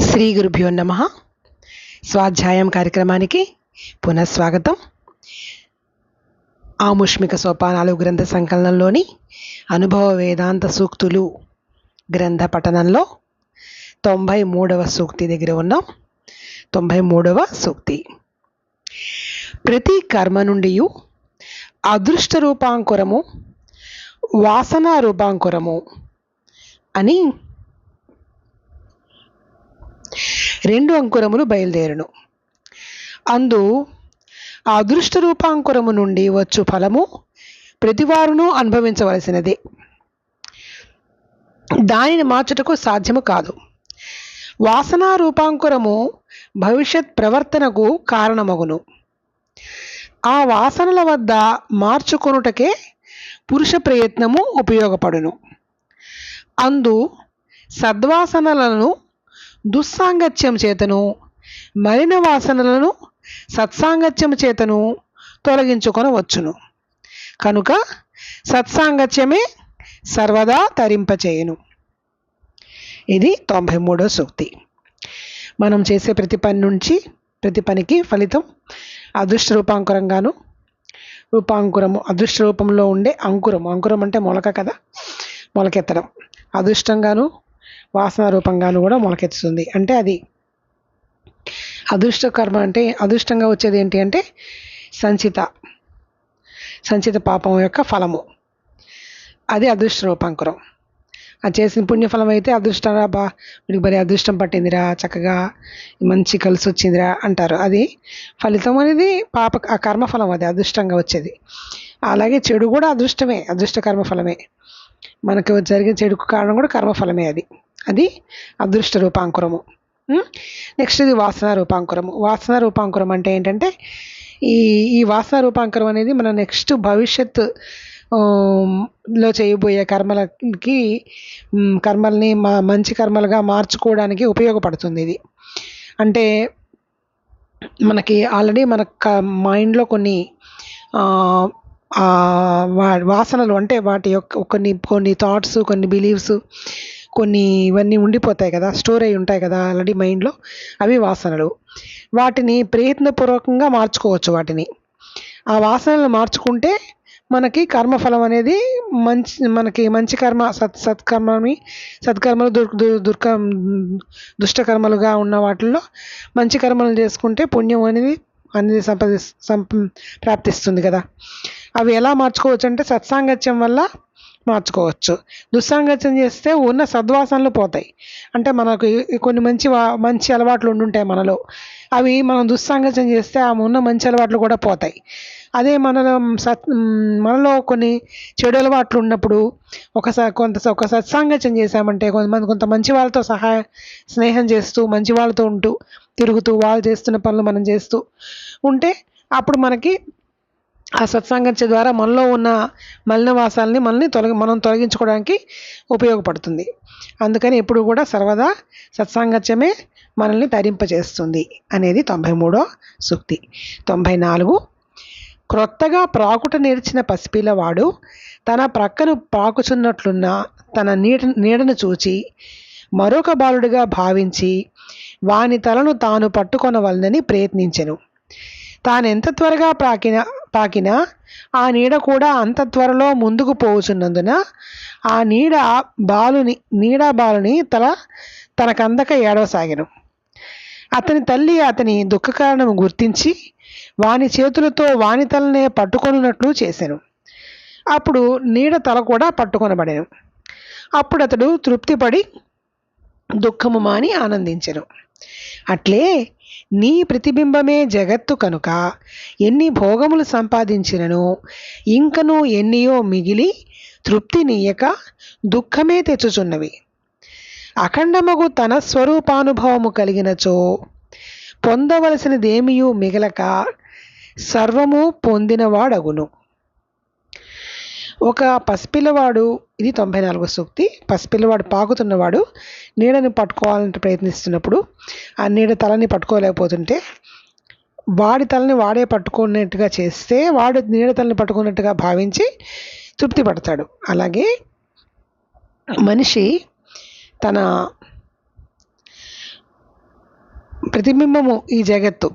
శ్రీ గురుభ్యో నమ. స్వాధ్యాయం కార్యక్రమానికి పునఃస్వాగతం ఆముష్మిక సోపానాలు గ్రంథ సంకలనంలోని అనుభవ వేదాంత సూక్తులు గ్రంథ పఠనంలో తొంభై మూడవ సూక్తి దగ్గర ఉన్నాం. తొంభై మూడవ సూక్తి. ప్రతి కర్మ నుండి అదృష్ట రూపాంకురము వాసన రూపాంకురము అని రెండు అంకురములు బయలుదేరును. అందు ఆ అదృష్ట రూపాంకురము నుండి వచ్చు ఫలము ప్రతివారును అనుభవించవలసినదే. దానిని మార్చుటకు సాధ్యము కాదు. వాసనా రూపాంకురము భవిష్యత్ ప్రవర్తనకు కారణమగును. ఆ వాసనల వద్ద మార్చుకొనుటకే పురుష ప్రయత్నము ఉపయోగపడును. అందు సద్వాసనలను దుస్సాంగత్యం చేతను మలిన వాసనలను సత్సాంగత్యం చేతను తొలగించుకొనవచ్చును. కనుక సత్సాంగత్యమే సర్వదా తరింపచేయను. ఇది తొంభై మూడో సూక్తి. మనం చేసే ప్రతి పని నుంచి ప్రతి పనికి ఫలితం అదృష్ట రూపాంకురంగాను రూపాంకురము అదృష్ట రూపంలో ఉండే అంకురం. అంకురం అంటే మొలక కదా మొలకెత్తడం. అదృష్టంగాను వాసన రూపంగాను కూడా మొలకెత్తుతుంది. అంటే అది అదృష్ట కర్మ అంటే అదృష్టంగా వచ్చేది ఏంటి అంటే సంచిత సంచిత పాపం యొక్క ఫలము. అది అదృష్ట రూపాంకురం. అది చేసిన పుణ్యఫలం అయితే అదృష్టరా బా మీకు బరి అదృష్టం పట్టిందిరా చక్కగా మంచి కలిసి వచ్చిందిరా అంటారు. అది ఫలితం అనేది పాప ఆ కర్మఫలం అది అదృష్టంగా వచ్చేది. అలాగే చెడు కూడా అదృష్టమే అదృష్ట కర్మఫలమే. మనకు జరిగిన చెడుకు కారణం కూడా కర్మఫలమే అది. అది అదృష్ట రూపాంకురము. నెక్స్ట్ ఇది వాసన రూపాంకురము. వాసన రూపాంకురం అంటే ఏంటంటే ఈ ఈ వాసన రూపాంకురం అనేది మన నెక్స్ట్ భవిష్యత్లో చేయబోయే కర్మలకి కర్మల్ని మా మంచి కర్మలుగా మార్చుకోవడానికి ఉపయోగపడుతుంది ఇది. అంటే మనకి ఆల్రెడీ మన మైండ్లో కొన్ని వాసనలు అంటే వాటి యొక్క కొన్ని కొన్ని థాట్స్ కొన్ని బిలీవ్స్ కొన్ని ఇవన్నీ ఉండిపోతాయి కదా స్టోర్ అయి ఉంటాయి కదా ఆల్రెడీ మైండ్లో అవి వాసనలు. వాటిని ప్రయత్నపూర్వకంగా మార్చుకోవచ్చు వాటిని. ఆ వాసనలు మార్చుకుంటే మనకి కర్మఫలం అనేది మంచి మనకి మంచి కర్మ సత్ సత్కర్మని సత్కర్మలు దుర్ దుర్క దుష్టకర్మలుగా ఉన్న వాటిల్లో మంచి కర్మలు చేసుకుంటే పుణ్యం అనేది అనేది సంపది ప్రాప్తిస్తుంది కదా. అవి ఎలా మార్చుకోవచ్చు అంటే సత్సాంగత్యం వల్ల మార్చుకోవచ్చు. దుస్సాంగత్యం చేస్తే ఉన్న సద్వాసనలు పోతాయి. అంటే మనకు కొన్ని మంచి మంచి అలవాట్లు ఉండుంటాయి మనలో. అవి మనం దుస్సాంగత్యం చేస్తే ఆ ఉన్న మంచి అలవాట్లు కూడా పోతాయి. అదే మనలో సత్ మనలో కొన్ని చెడు అలవాట్లు ఉన్నప్పుడు ఒకసారి కొంత ఒక సత్సాంగత్యం చేశామంటే కొంతమంది కొంత మంచి వాళ్ళతో సహాయ స్నేహం చేస్తూ మంచి వాళ్ళతో ఉంటూ తిరుగుతూ వాళ్ళు చేస్తున్న పనులు మనం చేస్తూ ఉంటే అప్పుడు మనకి ఆ సత్సాంగత్య ద్వారా మనలో ఉన్న మలినవాసాలని మనల్ని తొలగి మనం తొలగించుకోవడానికి ఉపయోగపడుతుంది. అందుకని ఎప్పుడు కూడా సర్వదా సత్సాంగత్యమే మనల్ని తరింపజేస్తుంది అనేది తొంభై మూడో సూక్తి. తొంభై నాలుగు క్రొత్తగా ప్రాకుట నేర్చిన పసిపిల్లవాడు తన ప్రక్కను పాకుచున్నట్లున్న తన నీడ నీడను చూచి మరొక బాలుడిగా భావించి వాని తలను తాను పట్టుకొనవలనని ప్రయత్నించెను. తానెంత త్వరగా పాకిన పాకినా ఆ నీడ కూడా అంత త్వరలో ముందుకు పోవుచున్నందున ఆ నీడ బాలుని నీడ బాలుని తల తనకందక ఏడవసాగెను. అతని తల్లి అతని దుఃఖ కారణం గుర్తించి వాని చేతులతో వాని తలనే పట్టుకొనున్నట్లు చేశాను అప్పుడు నీడ తల కూడా పట్టుకొనబడాను. అప్పుడు అతడు తృప్తిపడి దుఃఖము మాని ఆనందించెను. అట్లే నీ ప్రతిబింబమే జగత్తు కనుక ఎన్ని భోగములు సంపాదించినను ఇంకను ఎన్నియో మిగిలి తృప్తి నీయక దుఃఖమే తెచ్చుచున్నవి. అఖండమగు తన స్వరూపానుభవము కలిగినచో పొందవలసినదేమియూ మిగలక సర్వము పొందినవాడగును. ఒక పసిపిల్లవాడు ఇది తొంభై నాలుగో సూక్తి పసిపిల్లవాడు పాకుతున్నవాడు నీడని పట్టుకోవాలంటే ప్రయత్నిస్తున్నప్పుడు ఆ నీడ తలని పట్టుకోలేకపోతుంటే వాడి తలని వాడే పట్టుకున్నట్టుగా చేస్తే వాడు నీడ తలని పట్టుకున్నట్టుగా భావించి తృప్తి పడతాడు. అలాగే మనిషి తన ప్రతిబింబము ఈ జగత్తు.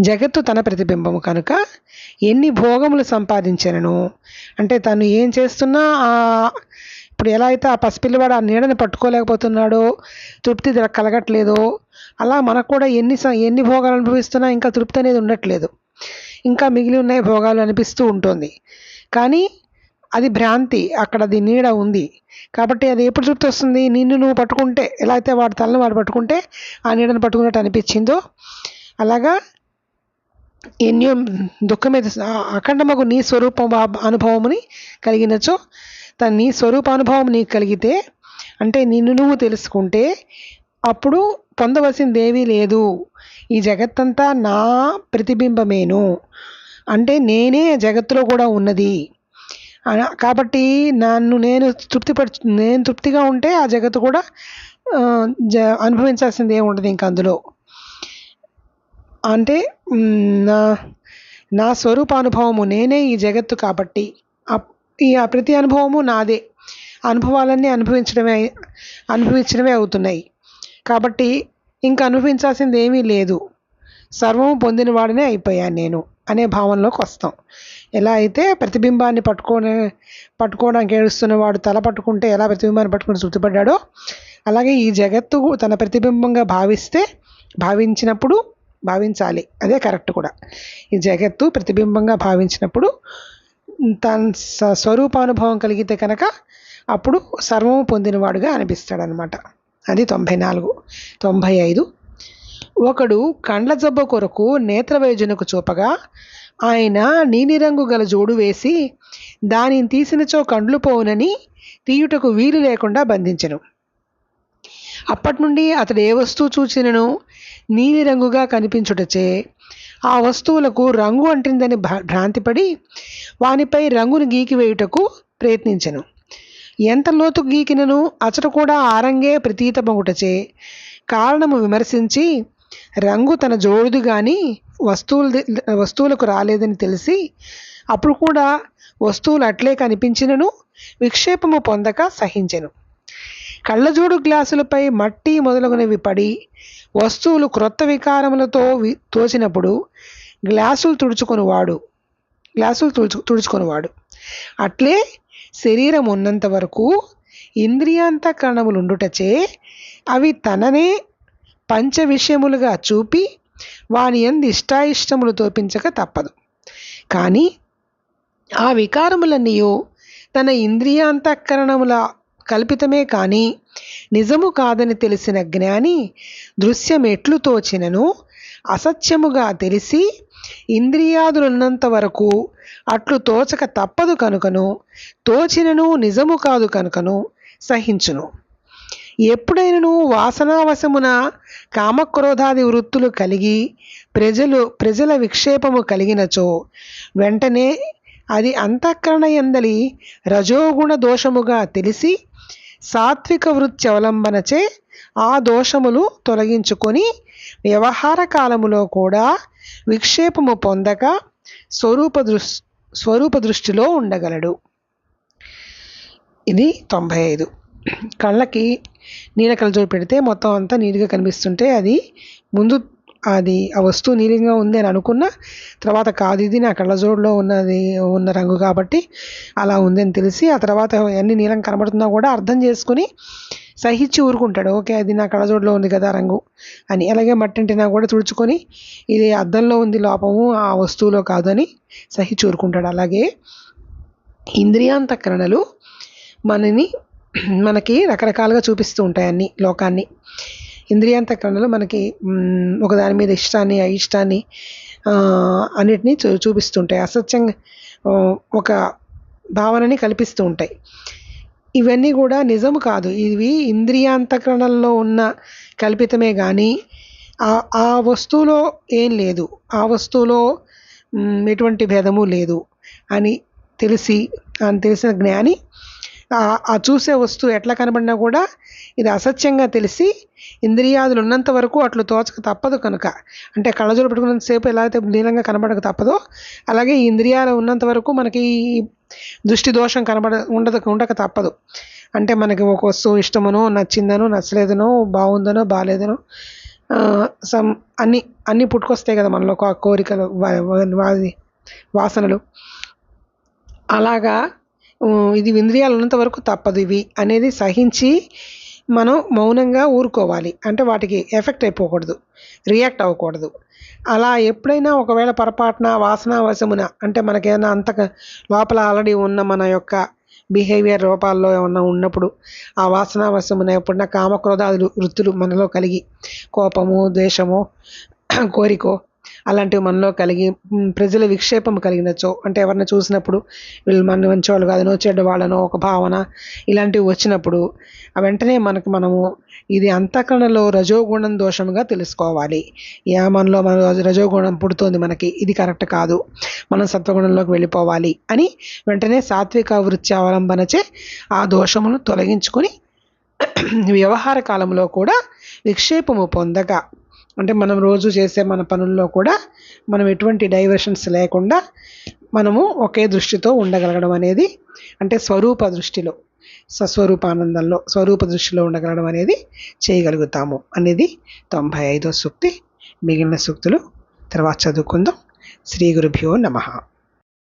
జగత్తు తన ప్రతిబింబము కనుక ఎన్ని భోగములు సంపాదించను అంటే తను ఏం చేస్తున్నా ఆ ఇప్పుడు ఎలా అయితే ఆ పసిపిల్లవాడు ఆ నీడని పట్టుకోలేకపోతున్నాడో తృప్తి కలగట్లేదో అలా మనకు కూడా ఎన్ని ఎన్ని భోగాలు అనుభవిస్తున్నా ఇంకా తృప్తి అనేది ఉండట్లేదు. ఇంకా మిగిలి ఉన్నాయి భోగాలు అనిపిస్తూ ఉంటుంది. కానీ అది భ్రాంతి అక్కడ అది నీడ ఉంది. కాబట్టి అది ఎప్పుడు తృప్తి వస్తుంది? నిన్ను నువ్వు పట్టుకుంటే ఎలా అయితే వాడి తలను వాడు పట్టుకుంటే ఆ నీడను పట్టుకున్నట్టు అనిపించిందో అలాగా ఎన్యో దుఃఖం అఖండమగు నీ స్వరూప అనుభవముని కలిగినచో తన నీ స్వరూపానుభవం నీకు కలిగితే అంటే నిన్ను నువ్వు తెలుసుకుంటే అప్పుడు పొందవలసింది లేదు. ఈ జగత్తంతా నా ప్రతిబింబమేను. అంటే నేనే జగత్తులో కూడా ఉన్నది. కాబట్టి నన్ను నేను తృప్తిపరచు నేను తృప్తిగా ఉంటే ఆ జగత్తు కూడా జ అనుభవించాల్సింది ఏమి ఉండదు ఇంక అందులో. అంటే నా నా స్వరూపానుభవము నేనే ఈ జగత్తు కాబట్టి. ఈ ఆ ప్రతి అనుభవము నాదే. అనుభవాలన్నీ అనుభవించడమే అనుభవించడమే అవుతున్నాయి. కాబట్టి ఇంకా అనుభవించాల్సింది ఏమీ లేదు. సర్వము పొందిన వాడినే అయిపోయాను నేను అనే భావనలోకి వస్తాం. ఎలా అయితే ప్రతిబింబాన్ని పట్టుకోనే పట్టుకోవడానికి ఏడుస్తున్న వాడు తల పట్టుకుంటే ఎలా ప్రతిబింబాన్ని పట్టుకుని తృప్తిపడ్డాడో అలాగే ఈ జగత్తు తన ప్రతిబింబంగా భావిస్తే భావించినప్పుడు భావించాలి. అదే కరెక్ట్ కూడా. ఈ జగత్తు ప్రతిబింబంగా భావించినప్పుడు తన స్వరూపానుభవం కలిగితే కనుక అప్పుడు సర్వము పొందినవాడుగా అనిపిస్తాడనమాట అది తొంభై నాలుగు తొంభై ఐదు ఒకడు కండ్ల జబ్బ కొరకు నేత్రవైద్యునకు చూపగా ఆయన నీలిరంగు గల జోడు వేసి దానిని తీసినచో కండ్లు పోవునని తీయుటకు వీలు లేకుండా బంధించను. అప్పటి నుండి అతడు ఏ వస్తువు చూచినను? నీలిరంగుగా కనిపించుటచే. ఆ వస్తువులకు రంగు అంటిందని భ్రాంతిపడి వానిపై రంగును గీకి వేయుటకు ప్రయత్నించెను. ఎంత లోతు గీకినను అతడు కూడా ఆరంగే ప్రతీతమగుటచే. కారణము విమర్శించి రంగు తన జోడుది గాని వస్తువులు వస్తువులకు రాలేదని తెలిసి అప్పుడు కూడా వస్తువులు అట్లే కనిపించినను విక్షేపము పొందక సహించెను. కళ్ళజోడు గ్లాసులపై మట్టి మొదలగునవి పడి వస్తువులు క్రొత్త వికారములతో తోసినప్పుడు తోచినప్పుడు గ్లాసులు తుడుచుకొనివాడు. గ్లాసులు తుడుచు తుడుచుకొనివాడు. అట్లే శరీరం ఉన్నంత వరకు ఇంద్రియాంతకరణములుండుటచే అవి తననే పంచ విషయములుగా చూపి వాని ఎందు ఇష్టాయిష్టములు తోపించక తప్పదు. కానీ ఆ వికారములన్నీ తన ఇంద్రియాంతఃకరణముల కల్పితమే కానీ నిజము కాదని తెలిసిన జ్ఞాని దృశ్యం ఎట్లు తోచినను అసత్యముగా తెలిసి ఇంద్రియాదులున్నంత వరకు అట్లు తోచక తప్పదు కనుకను తోచినను నిజము కాదు కనుకను సహించును. ఎప్పుడైనను వాసనావశమున కామక్రోధాది వృత్తులు కలిగి ప్రజలు ప్రజల విక్షేపము కలిగినచో వెంటనే అది అంతఃకరణ ఎందలి రజోగుణ దోషముగా తెలిసి సాత్విక వృత్తి అవలంబనచే ఆ దోషములు తొలగించుకొని వ్యవహార కాలములో కూడా విక్షేపము పొందక స్వరూప దృష్ స్వరూప దృష్టిలో ఉండగలడు. ఇది తొంభై ఐదు. కళ్ళకి నీల చూపెడితే పెడితే మొత్తం అంతా నీట్గా కనిపిస్తుంటే అది ముందు అది ఆ వస్తువు నీలంగా ఉంది అని అనుకున్న తర్వాత కాదు ఇది నా కళ్ళజోడులో ఉన్నది ఉన్న రంగు కాబట్టి అలా ఉంది అని తెలిసి ఆ తర్వాత ఎన్ని నీలం కనబడుతున్నా కూడా అర్థం చేసుకుని సహించి ఊరుకుంటాడు. ఓకే అది నా కళ్ళజోడులో ఉంది కదా రంగు అని. అలాగే మట్టింటినా కూడా తుడుచుకొని ఇది అద్దంలో ఉంది లోపము ఆ వస్తువులో కాదు అని సహించి ఊరుకుంటాడు. అలాగే ఇంద్రియాంతకరణలు మనని మనకి రకరకాలుగా చూపిస్తూ ఉంటాయి అన్ని లోకాన్ని. ఇంద్రియాంతకరణలు మనకి ఒకదాని ఒక దాని మీద ఇష్టాన్ని అయిష్టాన్ని అన్నిటినీ చూ చూపిస్తుంటాయి. అసత్యంగా ఒక భావనని కల్పిస్తూ ఉంటాయి. ఇవన్నీ కూడా నిజం కాదు. ఇవి ఇంద్రియాంతకరణల్లో ఉన్న కల్పితమే కానీ ఆ ఆ వస్తువులో ఏం లేదు. ఆ వస్తువులో ఎటువంటి భేదము లేదు అని తెలిసి అని తెలిసిన జ్ఞాని ఆ- చూసే వస్తువు ఎట్లా కనబడినా కూడా ఇది అసత్యంగా తెలిసి ఇంద్రియాదులు ఉన్నంత వరకు అట్లు తోచక తప్పదు కనుక. అంటే కళ్ళజోలు పెట్టుకున్నంత సేపు ఎలా అయితే నీలంగా కనబడక తప్పదో అలాగే ఈ ఇంద్రియాలు ఉన్నంత వరకు మనకి దృష్టి దోషం కనబడ ఉండదు ఉండక తప్పదు. అంటే మనకి ఒక వస్తువు ఇష్టమనో నచ్చిందనో నచ్చలేదనో బాగుందనో బాగాలేదనో సమ్ అన్ని అన్నీ పుట్టుకొస్తాయి కదా మనలో కోరికలు వాది వాసనలు. అలాగా ఇది ఇంద్రియాలు ఉన్నంత వరకు తప్పదు ఇవి అనేది సహించి మనం మౌనంగా ఊరుకోవాలి. అంటే వాటికి ఎఫెక్ట్ అయిపోకూడదు. రియాక్ట్ అవ్వకూడదు. అలా ఎప్పుడైనా ఒకవేళ పొరపాటున వాసనావశమున అంటే మనకేమైనా అంత లోపల ఆల్రెడీ ఉన్న మన యొక్క బిహేవియర్ రూపాల్లో ఏమన్నా ఉన్నప్పుడు ఆ వాసనావశమున ఎప్పుడన్నా కామక్రోధాదులు వృత్తులు మనలో కలిగి కోపము ద్వేషము కోరికో అలాంటివి మనలో కలిగి ప్రజల విక్షేపం కలిగినచో అంటే ఎవరిని చూసినప్పుడు వీళ్ళు మన మంచివాళ్ళు కాదనో చెడ్డవాళ్ళనో ఒక భావన ఇలాంటివి వచ్చినప్పుడు ఆ వెంటనే మనకు మనము ఇది అంతఃకరణలో రజోగుణం దోషంగా తెలుసుకోవాలి. యా మనలో మన రజోగుణం పుడుతోంది మనకి ఇది కరెక్ట్ కాదు మనం సత్వగుణంలోకి వెళ్ళిపోవాలి అని వెంటనే సాత్విక వృత్తి అవలంబనచే ఆ దోషమును తొలగించుకొని వ్యవహార కాలంలో కూడా విక్షేపము పొందగా అంటే మనం రోజు చేసే మన పనుల్లో కూడా మనం ఎటువంటి డైవర్షన్స్ లేకుండా మనము ఒకే దృష్టితో ఉండగలగడం అనేది అంటే స్వరూప దృష్టిలో సస్వరూపానందంలో స్వరూప దృష్టిలో ఉండగలగడం అనేది చేయగలుగుతాము అనేది తొంభై ఐదో సూక్తి. మిగిలిన సూక్తులు తర్వాత చదువుకుందాం. శ్రీ గురుభ్యో నమః.